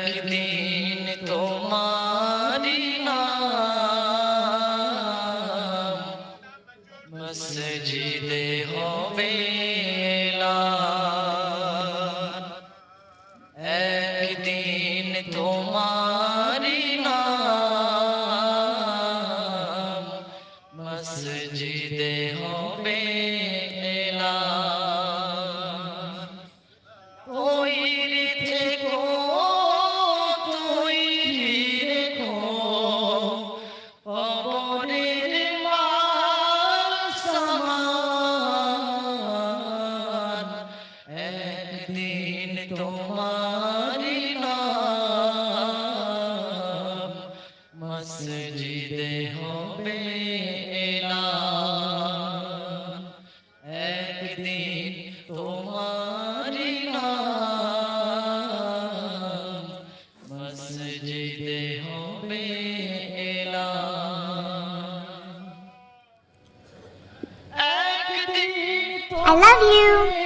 একদিন তোমারি নাম মসজিদে হবে। মসজিদে হবে। একদিন তোমারি মসজিদে হবে I love you.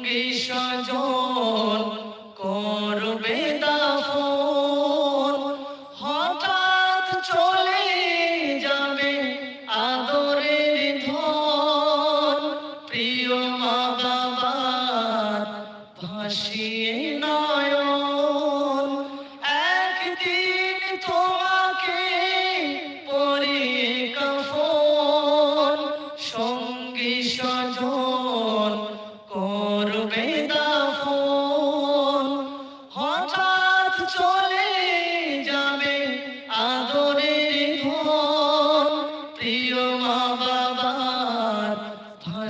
সঙ্গী সাজন করবে দাফন। হঠাৎ চলে যাবে আদরের ধন। প্রিয় মা বাবার ভাসিয়ে নয়ন। একদিন তোমাকে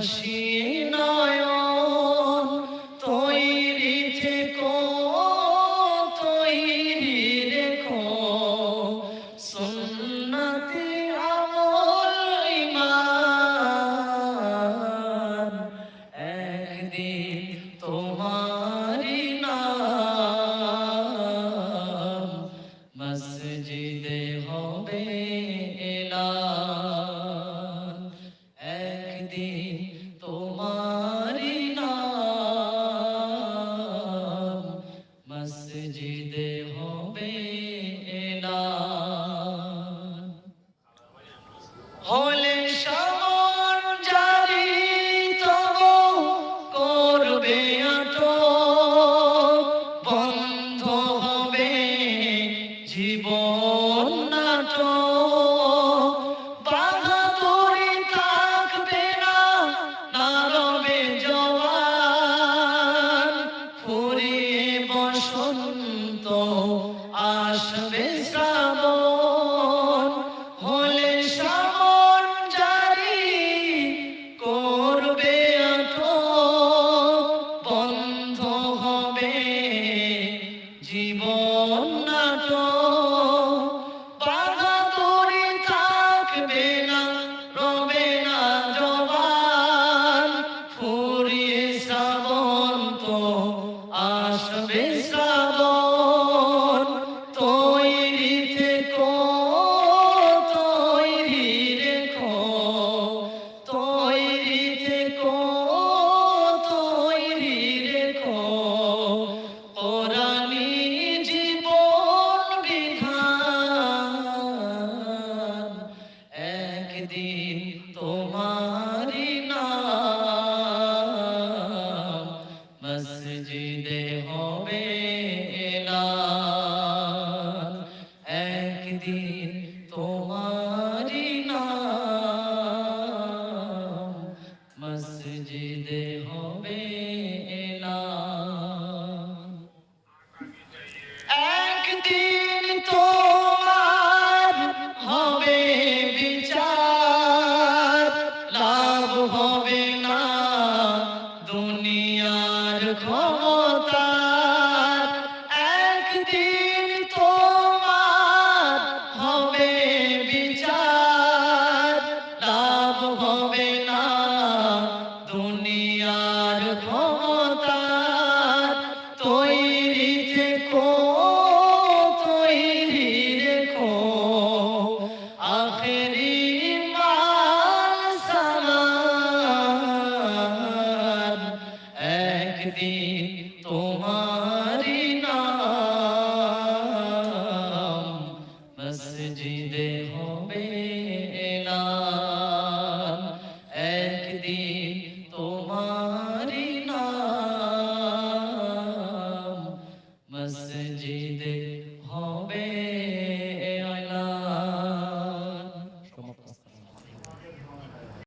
ভাসিয়ে নয়ন তৈরি থেকো তৈরি রেখো। সুন্নতি হলে সমন জারি তব করবে বন্ধ হবে জীবন। আসবে শ্রাবণ তৈরি থেকো তৈরি রেখো তৈরি থেকো তৈরি রেখো। কোরআনি জীবন বিধান একদিন হবে।